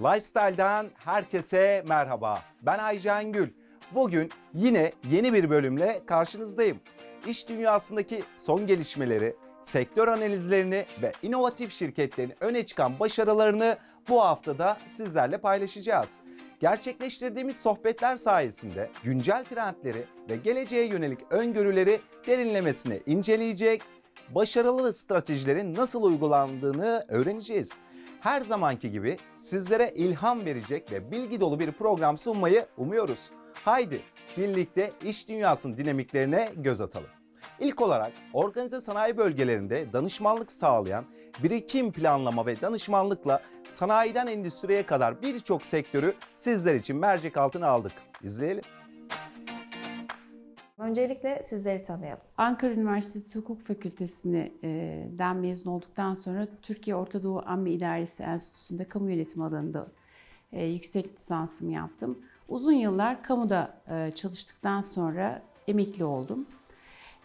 Lifestyle'dan herkese merhaba. Ben Aycan Gül. Bugün yine yeni bir bölümle karşınızdayım. İş dünyasındaki son gelişmeleri, sektör analizlerini ve inovatif şirketlerin öne çıkan başarılarını bu haftada sizlerle paylaşacağız. Gerçekleştirdiğimiz sohbetler sayesinde güncel trendleri ve geleceğe yönelik öngörüleri derinlemesine inceleyecek, başarılı stratejilerin nasıl uygulandığını öğreneceğiz her zamanki gibi sizlere ilham verecek ve bilgi dolu bir program sunmayı umuyoruz. Haydi birlikte iş dünyasının dinamiklerine göz atalım. İlk olarak organize sanayi bölgelerinde danışmanlık sağlayan birikim planlama ve danışmanlıkla sanayiden endüstriye kadar birçok sektörü sizler için mercek altına aldık. İzleyelim. Öncelikle sizleri tanıyalım. Ankara Üniversitesi Hukuk Fakültesi'nden mezun olduktan sonra Türkiye Orta Doğu Amme İdaresi Enstitüsü'nde kamu yönetimi alanında e, yüksek lisansımı yaptım. Uzun yıllar kamuda e, çalıştıktan sonra emekli oldum.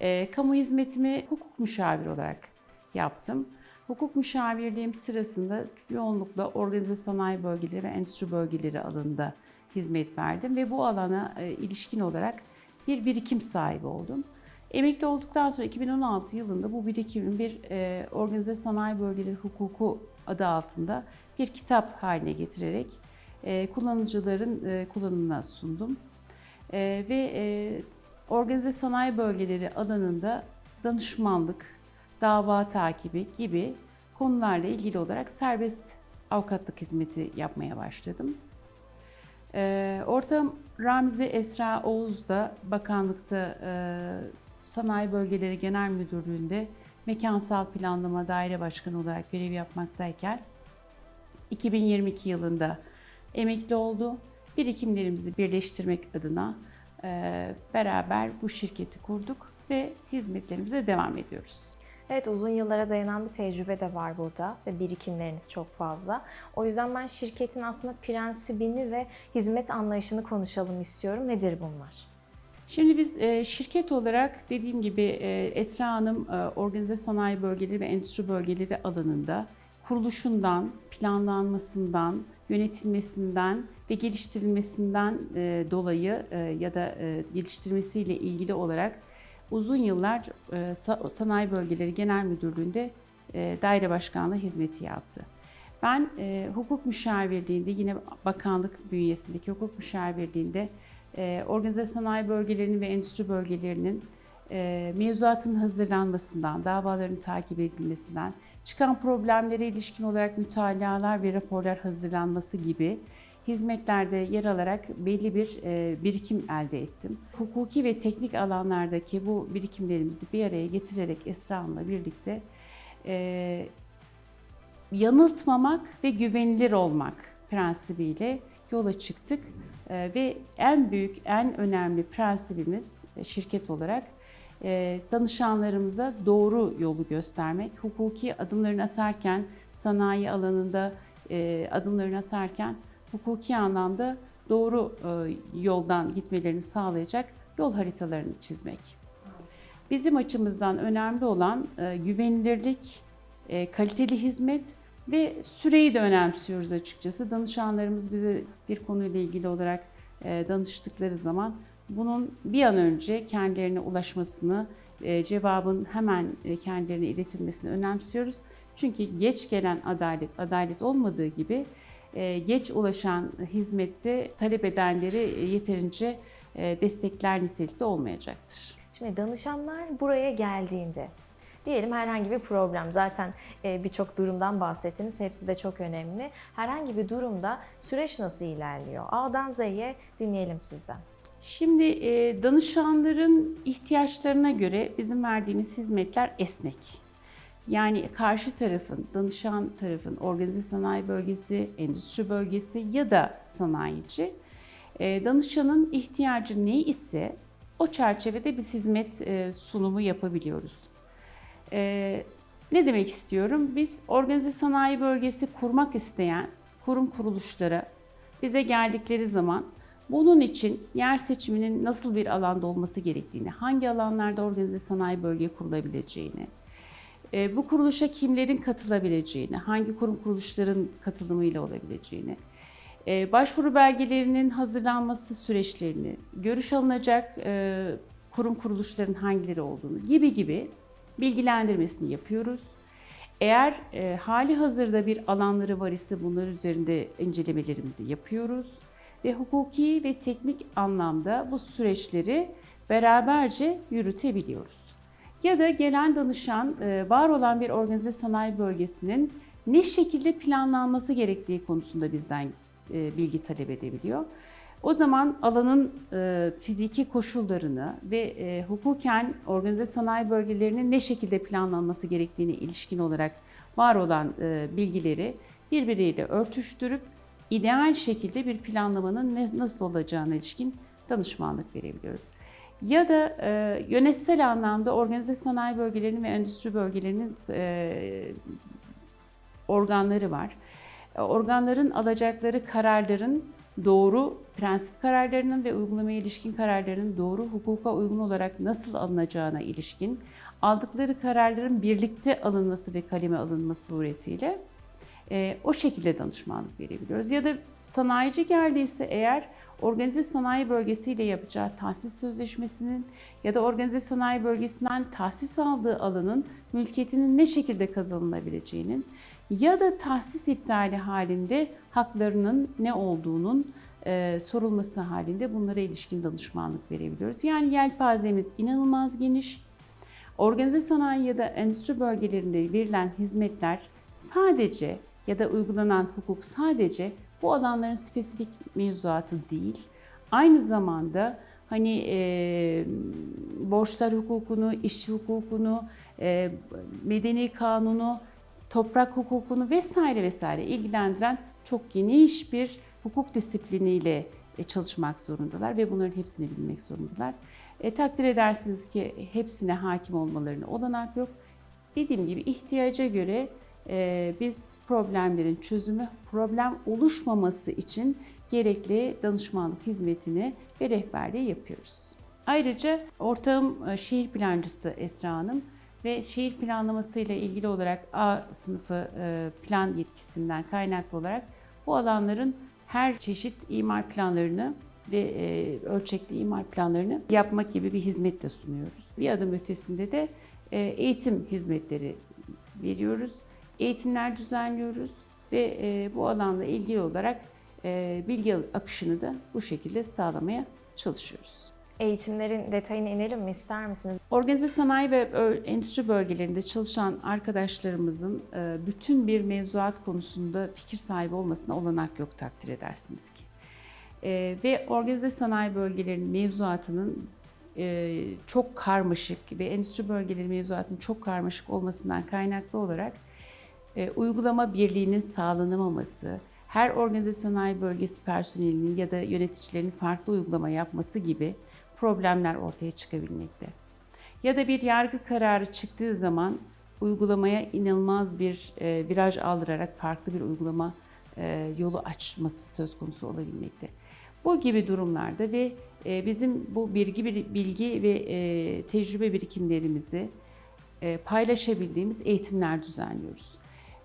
E, kamu hizmetimi hukuk müşaviri olarak yaptım. Hukuk müşavirliğim sırasında yoğunlukla organize sanayi bölgeleri ve endüstri bölgeleri alanında hizmet verdim ve bu alana e, ilişkin olarak bir birikim sahibi oldum. Emekli olduktan sonra 2016 yılında bu birikimin bir e, organize sanayi bölgeleri hukuku adı altında bir kitap haline getirerek e, kullanıcıların e, kullanımına sundum. E, ve e, organize sanayi bölgeleri alanında danışmanlık, dava takibi gibi konularla ilgili olarak serbest avukatlık hizmeti yapmaya başladım. Ee, ortam Ramzi Esra Oğuz da bakanlıkta e, Sanayi Bölgeleri Genel Müdürlüğü'nde mekansal planlama daire başkanı olarak görev yapmaktayken 2022 yılında emekli oldu. Birikimlerimizi birleştirmek adına e, beraber bu şirketi kurduk ve hizmetlerimize devam ediyoruz. Evet uzun yıllara dayanan bir tecrübe de var burada ve birikimleriniz çok fazla. O yüzden ben şirketin aslında prensibini ve hizmet anlayışını konuşalım istiyorum. Nedir bunlar? Şimdi biz e, şirket olarak dediğim gibi e, Esra Hanım e, organize sanayi bölgeleri ve endüstri bölgeleri alanında kuruluşundan, planlanmasından, yönetilmesinden ve geliştirilmesinden dolayı ya da geliştirmesiyle ilgili olarak uzun yıllar e, Sa- Sanayi Bölgeleri Genel Müdürlüğü'nde e, daire başkanlığı hizmeti yaptı. Ben e, hukuk müşavirliğinde yine bakanlık bünyesindeki hukuk müşavirliğinde e, organize sanayi bölgelerinin ve endüstri bölgelerinin e, mevzuatın hazırlanmasından, davaların takip edilmesinden, çıkan problemlere ilişkin olarak mütalalar ve raporlar hazırlanması gibi hizmetlerde yer alarak belli bir e, birikim elde ettim. Hukuki ve teknik alanlardaki bu birikimlerimizi bir araya getirerek Esra Hanım'la birlikte e, yanıltmamak ve güvenilir olmak prensibiyle yola çıktık. E, ve en büyük, en önemli prensibimiz şirket olarak danışanlarımıza doğru yolu göstermek. Hukuki adımlarını atarken, sanayi alanında adımlarını atarken hukuki anlamda doğru e, yoldan gitmelerini sağlayacak yol haritalarını çizmek. Bizim açımızdan önemli olan e, güvenilirlik, e, kaliteli hizmet ve süreyi de önemsiyoruz açıkçası. Danışanlarımız bize bir konuyla ilgili olarak danıştıkları zaman bunun bir an önce kendilerine ulaşmasını, cevabın hemen kendilerine iletilmesini önemsiyoruz. Çünkü geç gelen adalet, adalet olmadığı gibi geç ulaşan hizmette talep edenleri yeterince e, destekler nitelikte olmayacaktır. Şimdi danışanlar buraya geldiğinde diyelim herhangi bir problem zaten e, birçok durumdan bahsettiniz hepsi de çok önemli. Herhangi bir durumda süreç nasıl ilerliyor? A'dan Z'ye dinleyelim sizden. Şimdi e, danışanların ihtiyaçlarına göre bizim verdiğimiz hizmetler esnek. Yani karşı tarafın, danışan tarafın organize sanayi bölgesi, endüstri bölgesi ya da sanayici e, danışanın ihtiyacı ne ise o çerçevede biz hizmet e, sunumu yapabiliyoruz. E, ne demek istiyorum? Biz organize sanayi bölgesi kurmak isteyen kurum kuruluşlara bize geldikleri zaman bunun için yer seçiminin nasıl bir alanda olması gerektiğini, hangi alanlarda organize sanayi bölge kurulabileceğini, e, bu kuruluşa kimlerin katılabileceğini, hangi kurum kuruluşların katılımıyla olabileceğini, e, başvuru belgelerinin hazırlanması süreçlerini, görüş alınacak e, kurum kuruluşların hangileri olduğunu gibi gibi bilgilendirmesini yapıyoruz. Eğer e, hali hazırda bir alanları var ise bunlar üzerinde incelemelerimizi yapıyoruz ve hukuki ve teknik anlamda bu süreçleri beraberce yürütebiliyoruz. Ya da gelen danışan e, var olan bir organize sanayi bölgesinin ne şekilde planlanması gerektiği konusunda bizden e, bilgi talep edebiliyor. O zaman alanın e, fiziki koşullarını ve hukuken organize sanayi bölgelerinin ne şekilde planlanması gerektiğine ilişkin olarak var olan bilgileri birbiriyle örtüştürüp ideal şekilde bir planlamanın nasıl olacağına ilişkin danışmanlık verebiliyoruz. Ya da e, yönetsel anlamda organize sanayi bölgelerinin ve endüstri bölgelerinin e, organları var. E, Organların alacakları kararların doğru prensip kararlarının ve uygulamaya ilişkin kararların doğru hukuka uygun olarak nasıl alınacağına ilişkin aldıkları kararların birlikte alınması ve kaleme alınması suretiyle e, o şekilde danışmanlık verebiliyoruz. Ya da sanayici geldiyse eğer organize sanayi bölgesiyle yapacağı tahsis sözleşmesinin ya da organize sanayi bölgesinden tahsis aldığı alanın mülkiyetinin ne şekilde kazanılabileceğinin ya da tahsis iptali halinde haklarının ne olduğunun e, sorulması halinde bunlara ilişkin danışmanlık verebiliyoruz. Yani yelpazemiz inanılmaz geniş. Organize sanayi ya da endüstri bölgelerinde verilen hizmetler sadece ya da uygulanan hukuk sadece bu alanların spesifik mevzuatı değil. Aynı zamanda hani e, borçlar hukukunu, işçi hukukunu, e, medeni kanunu, toprak hukukunu vesaire vesaire ilgilendiren çok geniş bir hukuk disipliniyle e, çalışmak zorundalar ve bunların hepsini bilmek zorundalar. E, takdir edersiniz ki hepsine hakim olmalarına olanak yok. Dediğim gibi ihtiyaca göre biz problemlerin çözümü, problem oluşmaması için gerekli danışmanlık hizmetini ve rehberliği yapıyoruz. Ayrıca ortağım e, şehir plancısı Esra Hanım ve şehir planlaması ile ilgili olarak A sınıfı e, plan yetkisinden kaynaklı olarak bu alanların her çeşit imar planlarını ve e, ölçekli imar planlarını yapmak gibi bir hizmet de sunuyoruz. Bir adım ötesinde de eğitim hizmetleri veriyoruz. Eğitimler düzenliyoruz ve e, bu alanla ilgili olarak e, bilgi akışını da bu şekilde sağlamaya çalışıyoruz. Eğitimlerin detayına inelim mi ister misiniz? Organize sanayi ve endüstri bölgelerinde çalışan arkadaşlarımızın e, bütün bir mevzuat konusunda fikir sahibi olmasına olanak yok takdir edersiniz ki. E, Ve organize sanayi bölgelerinin mevzuatının e, çok karmaşık ve endüstri bölgeleri mevzuatının çok karmaşık olmasından kaynaklı olarak e, uygulama birliğinin sağlanamaması, her organize sanayi bölgesi personelinin ya da yöneticilerin farklı uygulama yapması gibi problemler ortaya çıkabilmekte. Ya da bir yargı kararı çıktığı zaman uygulamaya inanılmaz bir e, viraj aldırarak farklı bir uygulama e, yolu açması söz konusu olabilmekte. Bu gibi durumlarda ve e, bizim bu bilgi bilgi ve e, tecrübe birikimlerimizi e, paylaşabildiğimiz eğitimler düzenliyoruz.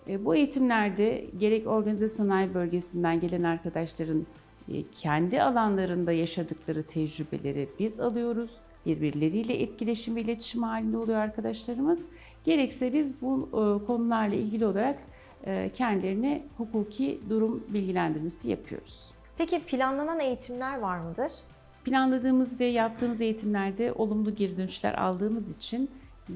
E, Bu eğitimlerde gerek organize sanayi bölgesinden gelen arkadaşların e, kendi alanlarında yaşadıkları tecrübeleri biz alıyoruz. Birbirleriyle etkileşim ve iletişim halinde oluyor arkadaşlarımız. Gerekse biz bu e, konularla ilgili olarak kendilerine hukuki durum bilgilendirmesi yapıyoruz. Peki planlanan eğitimler var mıdır? Planladığımız ve yaptığımız eğitimlerde olumlu geri dönüşler aldığımız için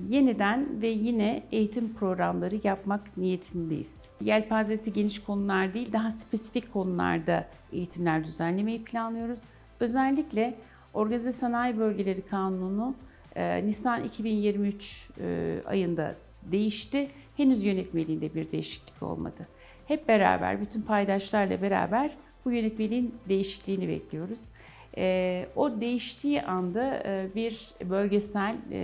yeniden ve yine eğitim programları yapmak niyetindeyiz. Yelpazesi geniş konular değil, daha spesifik konularda eğitimler düzenlemeyi planlıyoruz. Özellikle Organize Sanayi Bölgeleri Kanunu e, Nisan 2023 e, ayında değişti. Henüz yönetmeliğinde bir değişiklik olmadı. Hep beraber, bütün paydaşlarla beraber bu yönetmeliğin değişikliğini bekliyoruz. E, o değiştiği anda e, bir bölgesel e,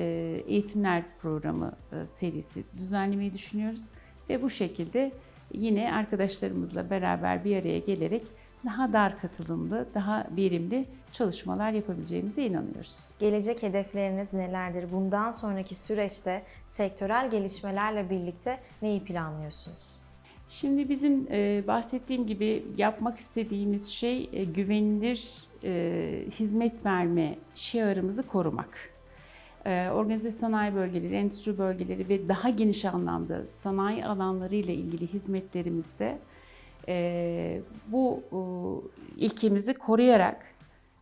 eğitimler programı e, serisi düzenlemeyi düşünüyoruz. Ve bu şekilde yine arkadaşlarımızla beraber bir araya gelerek daha dar katılımlı, daha verimli çalışmalar yapabileceğimize inanıyoruz. Gelecek hedefleriniz nelerdir? Bundan sonraki süreçte sektörel gelişmelerle birlikte neyi planlıyorsunuz? Şimdi bizim e, bahsettiğim gibi yapmak istediğimiz şey e, güvenilir e, hizmet verme şiarımızı korumak. E, organize sanayi bölgeleri, endüstri bölgeleri ve daha geniş anlamda sanayi alanları ile ilgili hizmetlerimizde e, bu e, ilkemizi koruyarak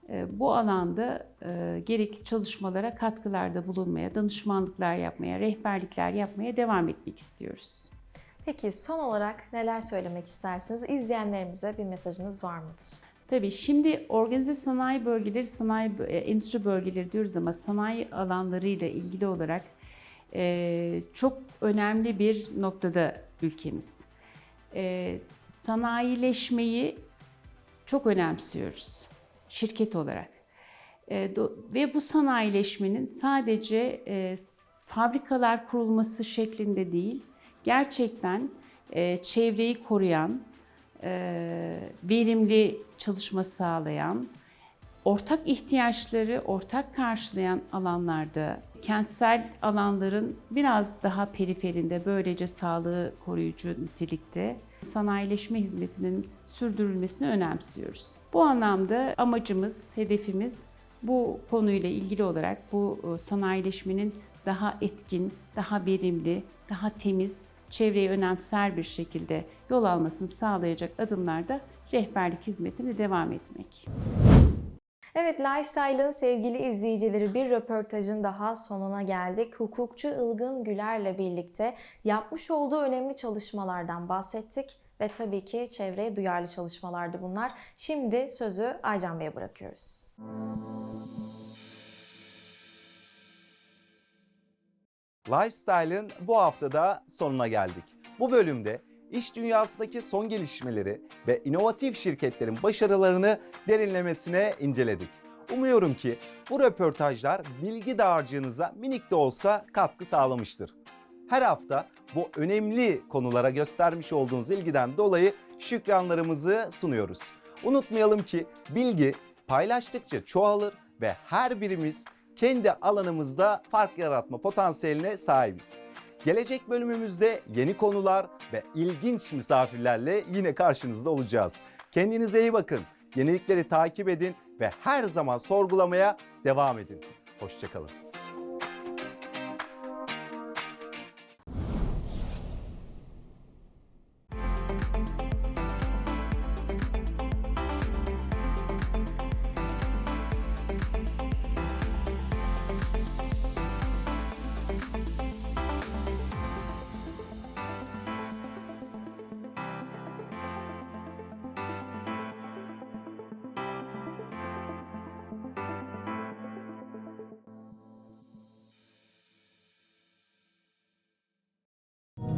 e, bu alanda e, gerekli çalışmalara katkılarda bulunmaya, danışmanlıklar yapmaya, rehberlikler yapmaya devam etmek istiyoruz. Peki son olarak neler söylemek istersiniz? İzleyenlerimize bir mesajınız var mıdır? Tabii şimdi organize sanayi bölgeleri, sanayi e, endüstri bölgeleri diyoruz ama sanayi alanlarıyla ilgili olarak e, çok önemli bir noktada ülkemiz. E, sanayileşmeyi çok önemsiyoruz şirket olarak. E, do- ve bu sanayileşmenin sadece e, fabrikalar kurulması şeklinde değil, gerçekten e, çevreyi koruyan, verimli çalışma sağlayan, ortak ihtiyaçları ortak karşılayan alanlarda, kentsel alanların biraz daha periferinde böylece sağlığı koruyucu nitelikte sanayileşme hizmetinin sürdürülmesini önemsiyoruz. Bu anlamda amacımız, hedefimiz bu konuyla ilgili olarak bu e, sanayileşmenin daha etkin, daha verimli, daha temiz, çevreye önemser bir şekilde yol almasını sağlayacak adımlarda rehberlik hizmetine devam etmek. Evet, Lifestyle'ın sevgili izleyicileri bir röportajın daha sonuna geldik. Hukukçu Ilgın Güler'le birlikte yapmış olduğu önemli çalışmalardan bahsettik ve tabii ki çevreye duyarlı çalışmalardı bunlar. Şimdi sözü Aycan Bey'e bırakıyoruz. Lifestyle'ın bu haftada sonuna geldik. Bu bölümde iş dünyasındaki son gelişmeleri ve inovatif şirketlerin başarılarını derinlemesine inceledik. Umuyorum ki bu röportajlar bilgi dağarcığınıza minik de olsa katkı sağlamıştır. Her hafta bu önemli konulara göstermiş olduğunuz ilgiden dolayı şükranlarımızı sunuyoruz. Unutmayalım ki bilgi paylaştıkça çoğalır ve her birimiz kendi alanımızda fark yaratma potansiyeline sahibiz. Gelecek bölümümüzde yeni konular ve ilginç misafirlerle yine karşınızda olacağız. Kendinize iyi bakın, yenilikleri takip edin ve her zaman sorgulamaya devam edin. Hoşçakalın.